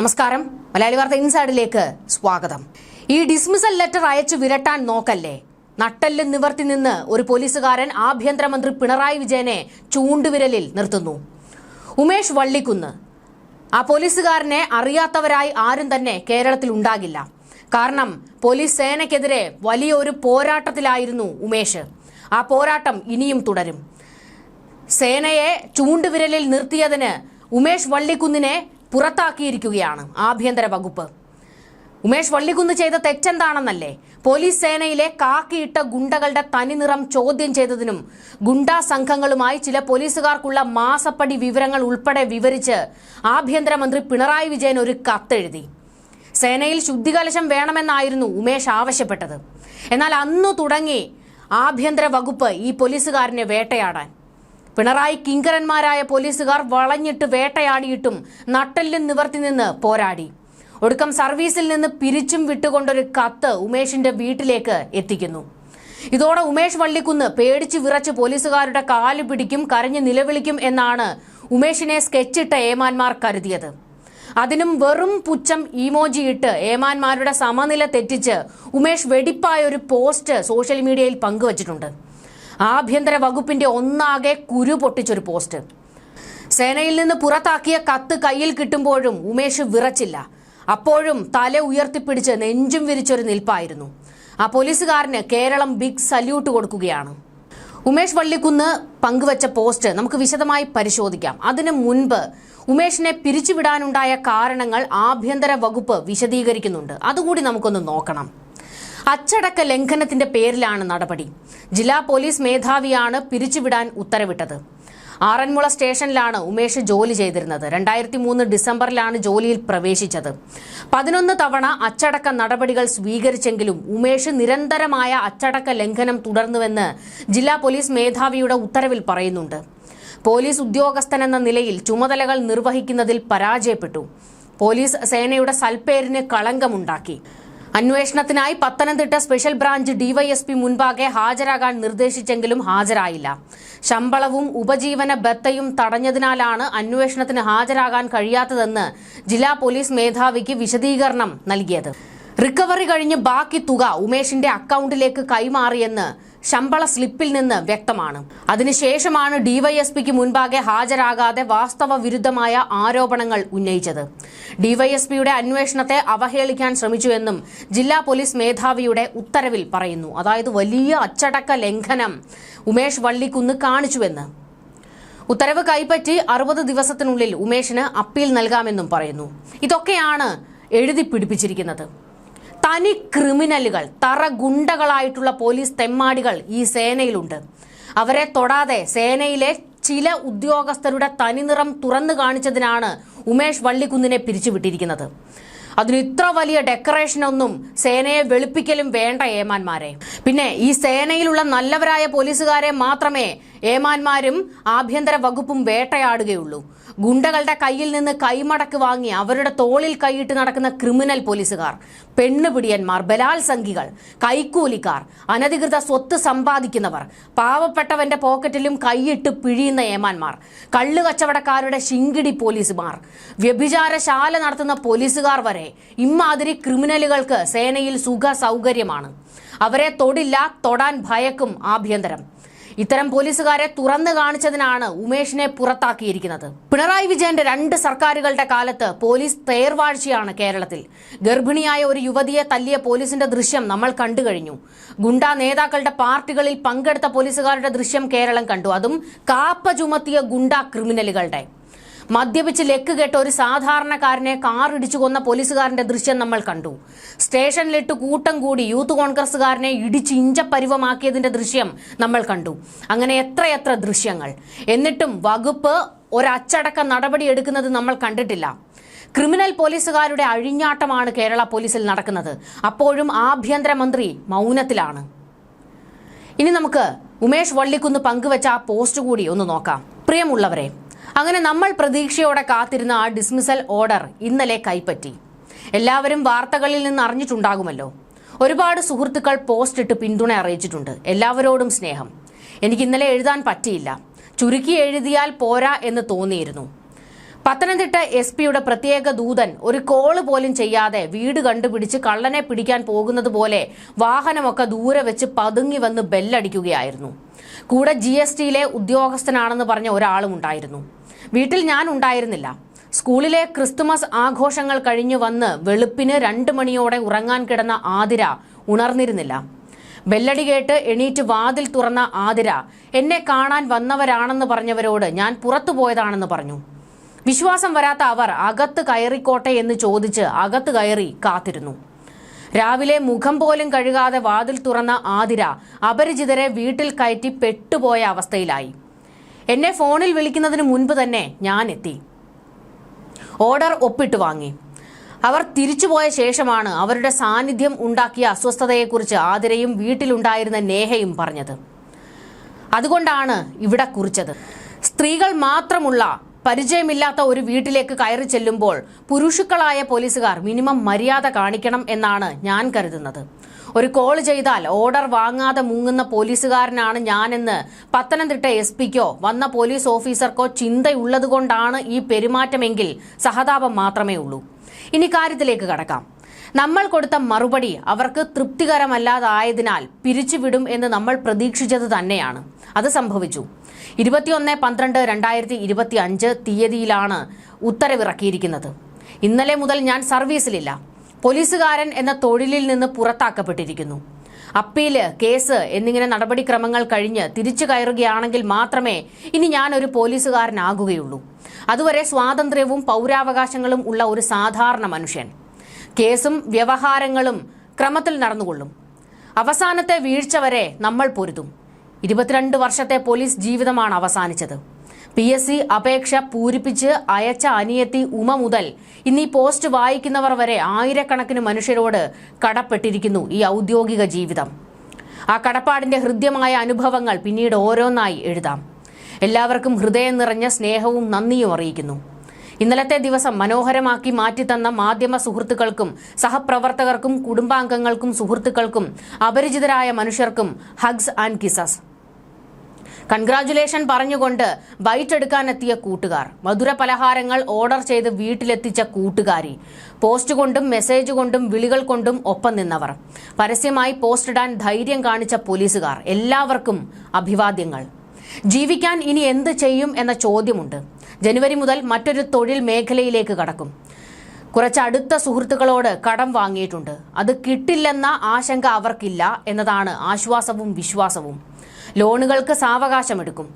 നമസ്കാരം. മലയാളി വാർത്ത ഇൻസൈഡിലേക്ക് സ്വാഗതം. ഈ ഡിസ്മിസൽ ലെറ്റർ അയച്ചു വിരട്ടാൻ നോക്കല്ലേ? നട്ടെല്ല് നിവർത്തി നിന്ന് ഒരു പോലീസുകാരൻ ആഭ്യന്തരമന്ത്രി പിണറായി വിജയനെ ചൂണ്ടുവിരലിൽ നിർത്തുന്നു. ഉമേഷ് വള്ളിക്കുന്ന്. ആ പോലീസുകാരനെ അറിയാത്തവരായി ആരും തന്നെ കേരളത്തിൽ ഉണ്ടാകില്ല. കാരണം പോലീസ് സേനയ്ക്കെതിരെ വലിയൊരു പോരാട്ടത്തിലായിരുന്നു ഉമേഷ്. ആ പോരാട്ടം ഇനിയും തുടരും. സേനയെ ചൂണ്ടുവിരലിൽ നിർത്തിയതിന് ഉമേഷ് വള്ളിക്കുന്നിനെ പുറത്താക്കിയിരിക്കുകയാണ് ആഭ്യന്തര വകുപ്പ്. ഉമേഷ് വള്ളിക്കുന്ന് ചെയ്ത തെറ്റെന്താണെന്നല്ലേ? പോലീസ് സേനയിലെ കാക്കിയിട്ട ഗുണ്ടകളുടെ തനിനിറം ചോദ്യം ചെയ്തതിനും ഗുണ്ടാ സംഘങ്ങളുമായി ചില പോലീസുകാർക്കുള്ള മാസപ്പടി വിവരങ്ങൾ ഉൾപ്പെടെ വിവരിച്ച് ആഭ്യന്തരമന്ത്രി പിണറായി വിജയൻ ഒരു കത്തെഴുതി. സേനയിൽ ശുദ്ധികലശം വേണമെന്നായിരുന്നു ഉമേഷ് ആവശ്യപ്പെട്ടത്. എന്നാൽ അന്നു തുടങ്ങി ആഭ്യന്തര വകുപ്പ് ഈ പോലീസുകാരനെ വേട്ടയാടാൻ. പിണറായി കിങ്കരന്മാരായ പോലീസുകാർ വളഞ്ഞിട്ട് വേട്ടയാടിയിട്ടും നട്ടെല്ലും നിവർത്തി നിന്ന് പോരാടി. ഒടുക്കം സർവീസിൽ നിന്ന് പിരിച്ചും വിട്ടുകൊണ്ടൊരു കത്ത് ഉമേഷിന്റെ വീട്ടിലേക്ക് എത്തിക്കുന്നു. ഇതോടെ ഉമേഷ് വള്ളിക്കുന്ന് പേടിച്ചു വിറച്ച് പോലീസുകാരുടെ കാൽ പിടിക്കും കരഞ്ഞ് നിലവിളിക്കും എന്നാണ് ഉമേഷിനെ സ്കെച്ചിട്ട ഏമാന്മാർ കരുതിയത്. അതിനും വെറും പുച്ഛം ഇമോജി ഇട്ട് ഏമാന്മാരുടെ സമനില തെറ്റിച്ച് ഉമേഷ് വെടിപ്പായ ഒരു പോസ്റ്റ് സോഷ്യൽ മീഡിയയിൽ പങ്കുവച്ചിട്ടുണ്ട്. ആഭ്യന്തര വകുപ്പിന്റെ ഒന്നാകെ കുരു പൊട്ടിച്ചൊരു പോസ്റ്റ്. സേനയിൽ നിന്ന് പുറത്താക്കിയ കത്ത് കയ്യിൽ കിട്ടുമ്പോഴും ഉമേഷ് വിറച്ചില്ല. അപ്പോഴും തല ഉയർത്തിപ്പിടിച്ച് നെഞ്ചും വിരിച്ചൊരു നിൽപ്പായിരുന്നു. ആ പോലീസുകാരന് കേരളം ബിഗ് സല്യൂട്ട് കൊടുക്കുകയാണ്. ഉമേഷ് വള്ളിക്കുന്ന് പങ്കുവച്ച പോസ്റ്റ് നമുക്ക് വിശദമായി പരിശോധിക്കാം. അതിനു മുൻപ് ഉമേഷിനെ പിരിച്ചുവിടാനുണ്ടായ കാരണങ്ങൾ ആഭ്യന്തര വകുപ്പ് വിശദീകരിക്കുന്നുണ്ട്. അതുകൂടി നമുക്കൊന്ന് നോക്കണം. അച്ചടക്ക ലംഘനത്തിന്റെ പേരിലാണ് നടപടി. ജില്ലാ പോലീസ് മേധാവിയാണ് പിരിച്ചുവിടാൻ ഉത്തരവിട്ടത്. ആറന്മുള സ്റ്റേഷനിലാണ് ഉമേഷ് ജോലി ചെയ്തിരുന്നത്. രണ്ടായിരത്തി മൂന്ന് ഡിസംബറിലാണ് ജോലിയിൽ പ്രവേശിച്ചത്. പതിനൊന്ന് തവണ അച്ചടക്ക നടപടികൾ സ്വീകരിച്ചെങ്കിലും ഉമേഷ് നിരന്തരമായ അച്ചടക്ക ലംഘനം തുടർന്നുവെന്ന് ജില്ലാ പോലീസ് മേധാവിയുടെ ഉത്തരവിൽ പറയുന്നുണ്ട്. പോലീസ് ഉദ്യോഗസ്ഥനെന്ന നിലയിൽ ചുമതലകൾ നിർവഹിക്കുന്നതിൽ പരാജയപ്പെട്ടു. പോലീസ് സേനയുടെ സൽപ്പേരിന് കളങ്കമുണ്ടാക്കി. അന്വേഷണത്തിനായി പത്തനംതിട്ട സ്പെഷ്യൽ ബ്രാഞ്ച് ഡിവൈഎസ്പി മുൻപാകെ ഹാജരാകാൻ നിർദ്ദേശിച്ചെങ്കിലും ഹാജരായില്ല. ശമ്പളവും ഉപജീവന ബത്തയും തടഞ്ഞതിനാലാണ് അന്വേഷണത്തിന് ഹാജരാകാൻ കഴിയാത്തതെന്ന് ജില്ലാ പോലീസ് മേധാവിക്ക് വിശദീകരണം നൽകിയത്. റിക്കവറി കഴിഞ്ഞ് ബാക്കി തുക ഉമേഷിന്റെ അക്കൗണ്ടിലേക്ക് കൈമാറിയെന്ന് ശമ്പള സ്ലിപ്പിൽ നിന്ന് വ്യക്തമാണ്. അതിനുശേഷമാണ് ഡിവൈഎസ്പിക്ക് മുൻപാകെ ഹാജരാകാതെ വാസ്തവ വിരുദ്ധമായ ആരോപണങ്ങൾ ഉന്നയിച്ചത്. ഡിവൈഎസ്പിയുടെ അന്വേഷണത്തെ അവഹേളിക്കാൻ ശ്രമിച്ചുവെന്നും ജില്ലാ പോലീസ് മേധാവിയുടെ ഉത്തരവിൽ പറയുന്നു. അതായത് വലിയ അച്ചടക്ക ലംഘനം ഉമേഷ് വള്ളിക്കുന്ന് കാണിച്ചുവെന്ന്. ഉത്തരവ് കൈപ്പറ്റി അറുപത് ദിവസത്തിനുള്ളിൽ ഉമേഷിന് അപ്പീൽ നൽകാമെന്നും പറയുന്നു. ഇതൊക്കെയാണ് എഴുതി പിടിപ്പിച്ചിരിക്കുന്നത്. തനി ക്രിമിനലുകൾ തറ ഗുണ്ടകളായിട്ടുള്ള പോലീസ് തെമ്മാടികൾ ഈ സേനയിലുണ്ട്. അവരെ തൊടാതെ സേനയിലെ ചില ഉദ്യോഗസ്ഥരുടെ തനിനിറം തുറന്നു കാണിച്ചതിനാണ് ഉമേഷ് വള്ളിക്കുന്നിനെ പിരിച്ചുവിട്ടിരിക്കുന്നത്. അതിന് ഇത്ര വലിയ ഡെക്കറേഷൻ ഒന്നും സേനയെ വെളുപ്പിക്കലും വേണ്ട ഏമാന്മാരെ. പിന്നെ ഈ സേനയിലുള്ള നല്ലവരായ പോലീസുകാരെ മാത്രമേ ഏമാന്മാരും ആഭ്യന്തര വകുപ്പും വേട്ടയാടുകയുള്ളൂ. ഗുണ്ടകളുടെ കയ്യിൽ നിന്ന് കൈമടക്ക് വാങ്ങി അവരുടെ തോളിൽ കൈയിട്ട് നടക്കുന്ന ക്രിമിനൽ പോലീസുകാർ. പെണ്ണുപിടിയന്മാർ ബലാത്സംഗികൾ കൈക്കൂലിക്കാർ അനധികൃത സ്വത്ത് സമ്പാദിക്കുന്നവർ പാവപ്പെട്ടവന്റെ പോക്കറ്റിലും കൈയിട്ട് പിഴിയുന്ന ഏമാന്മാർ കള്ളുകച്ചവടക്കാരുടെ ശിങ്കിടി പോലീസുമാർ വ്യഭിചാരശാല നടത്തുന്ന പോലീസുകാർ വരെ ഇമാതിരി ക്രിമിനലുകൾക്ക് സേനയിൽ സുഖ സൗകര്യമാണ് അവരെ തൊടില്ല തൊടാൻ ഭയക്കും ആഭ്യന്തരം. ഇത്തരം പോലീസുകാരെ തുറന്നു കാണിച്ചതിനാണ് ഉമേഷിനെ പുറത്താക്കിയിരിക്കുന്നത്. പിണറായി വിജയന്റെ രണ്ട് സർക്കാരുകളുടെ കാലത്ത് പോലീസ് തേർവാഴ്ചയാണ് കേരളത്തിൽ. ഗർഭിണിയായ ഒരു യുവതിയെ തല്ലിയ പോലീസിന്റെ ദൃശ്യം നമ്മൾ കണ്ടു കഴിഞ്ഞു. ഗുണ്ടാ നേതാക്കളുടെ പാർട്ടികളിൽ പങ്കെടുത്ത പോലീസുകാരുടെ ദൃശ്യം കേരളം കണ്ടു. അതും കാപ്പ ചുമത്തിയ ഗുണ്ടാ ക്രിമിനലുകളുടെ. മദ്യപിച്ച് ലെക്ക് കെട്ട ഒരു സാധാരണക്കാരനെ കാറിടിച്ചു കൊന്ന പോലീസുകാരന്റെ ദൃശ്യം നമ്മൾ കണ്ടു. സ്റ്റേഷനിലിട്ട് കൂട്ടം കൂടി യൂത്ത് കോൺഗ്രസുകാരനെ ഇടിച്ച് ഇഞ്ചപ്പരുവമാക്കിയതിന്റെ ദൃശ്യം നമ്മൾ കണ്ടു. അങ്ങനെ എത്രയെത്ര ദൃശ്യങ്ങൾ. എന്നിട്ടും വകുപ്പ് ഒരച്ചടക്ക നടപടി എടുക്കുന്നത് നമ്മൾ കണ്ടിട്ടില്ല. ക്രിമിനൽ പോലീസുകാരുടെ അഴിഞ്ഞാട്ടമാണ് കേരള പോലീസിൽ നടക്കുന്നത്. അപ്പോഴും ആഭ്യന്തരമന്ത്രി മൗനത്തിലാണ്. ഇനി നമുക്ക് ഉമേഷ് വള്ളിക്കുന്ന് പങ്കുവച്ച ആ പോസ്റ്റ് കൂടി ഒന്ന് നോക്കാം. പ്രിയമുള്ളവരെ അങ്ങനെ നമ്മൾ പ്രതീക്ഷയോടെ കാത്തിരുന്ന ആ ഡിസ്മിസൽ ഓർഡർ ഇന്നലെ കൈപ്പറ്റി. എല്ലാവരും വാർത്തകളിൽ നിന്ന് അറിഞ്ഞിട്ടുണ്ടാകുമല്ലോ. ഒരുപാട് സുഹൃത്തുക്കൾ പോസ്റ്റ് ഇട്ട് പിന്തുണ അറിയിച്ചിട്ടുണ്ട്. എല്ലാവരോടും സ്നേഹം. എനിക്ക് ഇന്നലെ എഴുതാൻ പറ്റിയില്ല. ചുരുക്കി എഴുതിയാൽ പോരാ എന്ന് തോന്നിയിരുന്നു. പത്തനംതിട്ട എസ് പിയുടെ പ്രത്യേക ദൂതൻ ഒരു കോൾ പോലും ചെയ്യാതെ വീട് കണ്ടുപിടിച്ച് കള്ളനെ പിടിക്കാൻ പോകുന്നത് പോലെ വാഹനമൊക്കെ ദൂരെ വെച്ച് പതുങ്ങി വന്ന് ബെല്ലടിക്കുകയായിരുന്നു കൂടെ ജി എസ് ടിയിലെ ഉദ്യോഗസ്ഥനാണെന്ന് പറഞ്ഞ ഒരാളും ഉണ്ടായിരുന്നു. വീട്ടിൽ ഞാൻ ഉണ്ടായിരുന്നില്ല. സ്കൂളിലെ ക്രിസ്തുമസ് ആഘോഷങ്ങൾ കഴിഞ്ഞു വന്ന് വെളുപ്പിന് രണ്ട് മണിയോടെ ഉറങ്ങാൻ കിടന്ന ആതിര ഉണർന്നിരുന്നില്ല. ബെല്ലടി കേട്ട് എണീറ്റ് വാതിൽ തുറന്ന ആതിര എന്നെ കാണാൻ വന്നവരാണെന്ന് പറഞ്ഞവരോട് ഞാൻ പുറത്തു പോയതാണെന്ന് പറഞ്ഞു. വിശ്വാസം വരാത്ത അവർ അകത്ത് കയറിക്കോട്ടെ എന്ന് ചോദിച്ച് അകത്ത് കയറി കാത്തിരുന്നു. രാവിലെ മുഖം പോലും കഴുകാതെ വാതിൽ തുറന്ന ആതിര അപരിചിതരെ വീട്ടിൽ കയറ്റി പെട്ടുപോയ അവസ്ഥയിലായി. എന്നെ ഫോണിൽ വിളിക്കുന്നതിന് മുൻപ് തന്നെ ഞാൻ എത്തി ഓർഡർ ഒപ്പിട്ട് വാങ്ങി. അവർ തിരിച്ചുപോയ ശേഷമാണ് അവരുടെ സാന്നിധ്യം ഉണ്ടാക്കിയ അസ്വസ്ഥതയെക്കുറിച്ച് ആതിരയും വീട്ടിലുണ്ടായിരുന്ന നേഹയും പറഞ്ഞത്. അതുകൊണ്ടാണ് ഇവിടെ കുറിച്ചത്. സ്ത്രീകൾ മാത്രമുള്ള പരിചയമില്ലാത്ത ഒരു വീട്ടിലേക്ക് കയറി ചെല്ലുമ്പോൾ പുരുഷുക്കളായ പോലീസുകാർ മിനിമം മര്യാദ കാണിക്കണം എന്നാണ് ഞാൻ കരുതുന്നത്. ഒരു കോൾ ചെയ്താൽ ഓർഡർ വാങ്ങാതെ മുങ്ങുന്ന പോലീസുകാരനാണ് ഞാനെന്ന് പത്തനംതിട്ട എസ് പിക്കോ വന്ന പോലീസ് ഓഫീസർക്കോ ചിന്തയുള്ളതുകൊണ്ടാണ് ഈ പെരുമാറ്റമെങ്കിൽ സഹതാപം മാത്രമേ ഉള്ളൂ. ഇനി കാര്യത്തിലേക്ക് കടക്കാം. നമ്മൾ കൊടുത്ത മറുപടി അവർക്ക് തൃപ്തികരമല്ലാതായതിനാൽ പിരിച്ചുവിടും എന്ന് നമ്മൾ പ്രതീക്ഷിച്ചത് തന്നെയാണ്. അത് സംഭവിച്ചു. ഇരുപത്തിയൊന്ന് പന്ത്രണ്ട് രണ്ടായിരത്തി ഇരുപത്തി അഞ്ച് തീയതിയിലാണ് ഉത്തരവിറക്കിയിരിക്കുന്നത്. ഇന്നലെ മുതൽ ഞാൻ സർവീസിലില്ല പോലീസുകാരൻ എന്ന തൊഴിലിൽ നിന്ന് പുറത്താക്കപ്പെട്ടിരിക്കുന്നു. അപ്പീൽ കേസ് എന്നിങ്ങനെ നടപടിക്രമങ്ങൾ കഴിഞ്ഞ് തിരിച്ചു കയറുകയാണെങ്കിൽ മാത്രമേ ഇനി ഞാൻ ഒരു പോലീസുകാരനാകുകയുള്ളൂ. അതുവരെ സ്വാതന്ത്ര്യവും പൗരാവകാശങ്ങളും ഉള്ള ഒരു സാധാരണ മനുഷ്യൻ. കേസും വ്യവഹാരങ്ങളും ക്രമത്തിൽ നടന്നുകൊള്ളും. അവസാനത്തെ വീഴ്ച വരെ നമ്മൾ പൊരുതും. ഇരുപത്തിരണ്ട് വർഷത്തെ പോലീസ് ജീവിതമാണ് അവസാനിച്ചത്. പി എസ് സി അപേക്ഷ പൂരിപ്പിച്ച് അയച്ച അനിയത്തി ഉമ മുതൽ ഇന്നീ പോസ്റ്റ് വായിക്കുന്നവർ വരെ ആയിരക്കണക്കിന് മനുഷ്യരോട് കടപ്പെട്ടിരിക്കുന്നു ഈ ഔദ്യോഗിക ജീവിതം. ആ കടപ്പാടിന്റെ ഹൃദ്യമായ അനുഭവങ്ങൾ പിന്നീട് ഓരോന്നായി എഴുതാം. എല്ലാവർക്കും ഹൃദയം നിറഞ്ഞ സ്നേഹവും നന്ദിയും അറിയിക്കുന്നു. ഇന്നലത്തെ ദിവസം മനോഹരമാക്കി മാറ്റിത്തന്ന മാധ്യമ സുഹൃത്തുക്കൾക്കും സഹപ്രവർത്തകർക്കും കുടുംബാംഗങ്ങൾക്കും സുഹൃത്തുക്കൾക്കും അപരിചിതരായ മനുഷ്യർക്കും ഹഗ്സ് ആൻഡ് കിസസ് കൺഗ്രാറ്റുലേഷൻ പറഞ്ഞുകൊണ്ട് ബൈറ്റ് എടുക്കാനെത്തിയ കൂട്ടുകാർ. മധുര പലഹാരങ്ങൾ ഓർഡർ ചെയ്ത് വീട്ടിലെത്തിച്ച കൂട്ടുകാരി. പോസ്റ്റ് കൊണ്ടും മെസ്സേജ് കൊണ്ടും വിളികൾ കൊണ്ടും ഒപ്പം നിന്നവർ. പരസ്യമായി പോസ്റ്റ് ഇടാൻ ധൈര്യം കാണിച്ച പോലീസുകാർ. എല്ലാവർക്കും അഭിവാദ്യങ്ങൾ. ജീവിക്കാൻ ഇനി എന്ത് ചെയ്യും എന്ന ചോദ്യമുണ്ട്. ജനുവരി മുതൽ മറ്റൊരു തൊഴിൽ മേഖലയിലേക്ക് കടക്കും. കുറച്ച് അടുത്ത സുഹൃത്തുക്കളോട് കടം വാങ്ങിയിട്ടുണ്ട്. അത് കിട്ടില്ലെന്ന ആശങ്ക അവർക്കില്ല എന്നതാണ് ആശ്വാസവും വിശ്വാസവും. ലോണുകൾക്ക് സാവകാശമെടുക്കും.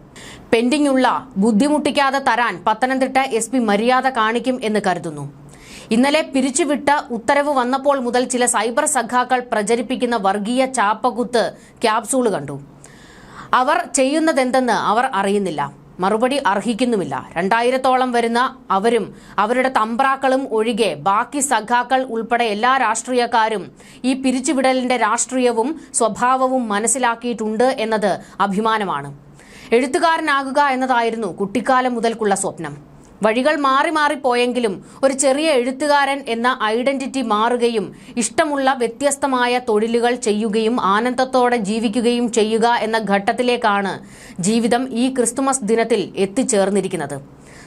പെൻഡിംഗ് ഉള്ള ബുദ്ധിമുട്ടിക്കാതെ തരാൻ പത്തനംതിട്ട എസ് പി മര്യാദ കാണിക്കും എന്ന് കരുതുന്നു. ഇന്നലെ പിരിച്ചുവിട്ട ഉത്തരവ് വന്നപ്പോൾ മുതൽ ചില സൈബർ സഖാക്കൾ പ്രചരിപ്പിക്കുന്ന വർഗീയ ചാപ്പകുത്ത് ക്യാപ്സൂൾ കണ്ടു. അവർ ചെയ്യുന്നതെന്തെന്ന് അവർ അറിയുന്നില്ല. മറുപടി അർഹിക്കുന്നുമില്ല. രണ്ടായിരത്തോളം വരുന്ന അവരും അവരുടെ തമ്പ്രാക്കളും ഒഴികെ ബാക്കി സഖാക്കൾ ഉൾപ്പെടെ എല്ലാ രാഷ്ട്രീയക്കാരും ഈ പിരിച്ചുവിടലിന്റെ രാഷ്ട്രീയവും സ്വഭാവവും മനസ്സിലാക്കിയിട്ടുണ്ട് എന്നത് അഭിമാനമാണ്. എഴുത്തുകാരനാകുക എന്നതായിരുന്നു കുട്ടിക്കാലം മുതൽക്കുള്ള സ്വപ്നം. വഴികൾ മാറി മാറി പോയെങ്കിലും ഒരു ചെറിയ എഴുത്തുകാരൻ എന്ന ഐഡന്റിറ്റി മാറുകയും ഇഷ്ടമുള്ള വ്യത്യസ്തമായ തൊഴിലുകൾ ചെയ്യുകയും ആനന്ദത്തോടെ ജീവിക്കുകയും ചെയ്യുക എന്ന ഘട്ടത്തിലേക്കാണ് ജീവിതം ഈ ക്രിസ്തുമസ് ദിനത്തിൽ എത്തിച്ചേർന്നിരിക്കുന്നത്.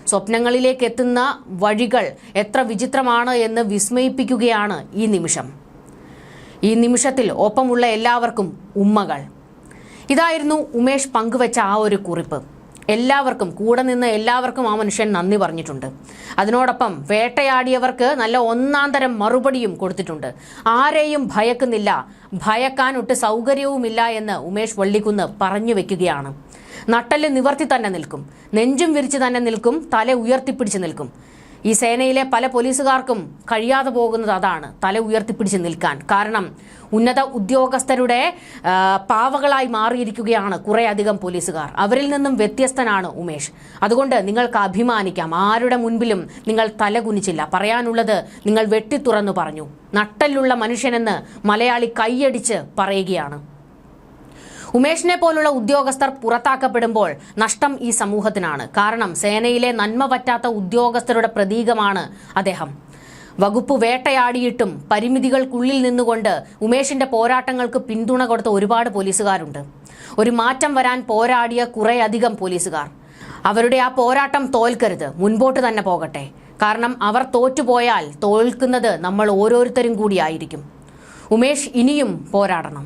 സ്വപ്നങ്ങളിലേക്ക് എത്തുന്ന വഴികൾ എത്ര വിചിത്രമാണ് എന്ന് വിസ്മയിപ്പിക്കുകയാണ് ഈ നിമിഷം. ഈ നിമിഷത്തിൽ ഒപ്പമുള്ള എല്ലാവർക്കും ഉമ്മകൾ. ഇതായിരുന്നു ഉമേഷ് പങ്കുവച്ച ആ ഒരു കുറിപ്പ്. എല്ലാവർക്കും കൂടെ നിന്ന് എല്ലാവർക്കും ആ മനുഷ്യൻ നന്ദി പറഞ്ഞിട്ടുണ്ട്. അതിനോടൊപ്പം വേട്ടയാടിയവർക്ക് നല്ല ഒന്നാം തരം മറുപടിയും കൊടുത്തിട്ടുണ്ട്. ആരെയും ഭയക്കുന്നില്ല. ഭയക്കാൻ ഒട്ട് സൗകര്യവുമില്ല എന്ന് ഉമേഷ് വള്ളിക്കുന്ന് പറഞ്ഞു വെക്കുകയാണ്. നട്ടൽ നിവർത്തി തന്നെ നിൽക്കും. നെഞ്ചും വിരിച്ച് തന്നെ നിൽക്കും. തല ഉയർത്തിപ്പിടിച്ച് നിൽക്കും. ഈ സേനയിലെ പല പോലീസുകാർക്കും കഴിയാതെ പോകുന്നത് അതാണ് തല ഉയർത്തിപ്പിടിച്ച് നിൽക്കാൻ. കാരണം ഉന്നത ഉദ്യോഗസ്ഥരുടെ പാവകളായി മാറിയിരിക്കുകയാണ് കുറേയധികം പോലീസുകാർ. അവരിൽ നിന്നും വ്യത്യസ്തനാണ് ഉമേഷ്. അതുകൊണ്ട് നിങ്ങൾക്ക് അഭിമാനിക്കാം. ആരുടെ മുൻപിലും നിങ്ങൾ തല കുനിച്ചില്ല. പറയാനുള്ളത് നിങ്ങൾ വെട്ടിത്തുറന്നു പറഞ്ഞു. നട്ടലുള്ള മനുഷ്യനെന്ന് മലയാളി കൈയടിച്ച് പറയുകയാണ്. ഉമേഷിനെ പോലുള്ള ഉദ്യോഗസ്ഥർ പുറത്താക്കപ്പെടുമ്പോൾ നഷ്ടം ഈ സമൂഹത്തിനാണ്. കാരണം സേനയിലെ നന്മ പറ്റാത്ത ഉദ്യോഗസ്ഥരുടെ പ്രതീകമാണ് അദ്ദേഹം. വകുപ്പ് വേട്ടയാടിയിട്ടും പരിമിതികൾക്കുള്ളിൽ നിന്നുകൊണ്ട് ഉമേഷിന്റെ പോരാട്ടങ്ങൾക്ക് പിന്തുണ കൊടുത്ത ഒരുപാട് പോലീസുകാരുണ്ട്. ഒരു മാറ്റം വരാൻ പോരാടിയ കുറേയധികം പോലീസുകാർ. അവരുടെ ആ പോരാട്ടം തോൽക്കരുത്. മുൻപോട്ട് തന്നെ പോകട്ടെ. കാരണം അവർ തോറ്റുപോയാൽ തോൽക്കുന്നത് നമ്മൾ ഓരോരുത്തരും കൂടിയായിരിക്കും ഉമേഷ് ഇനിയും പോരാടണം.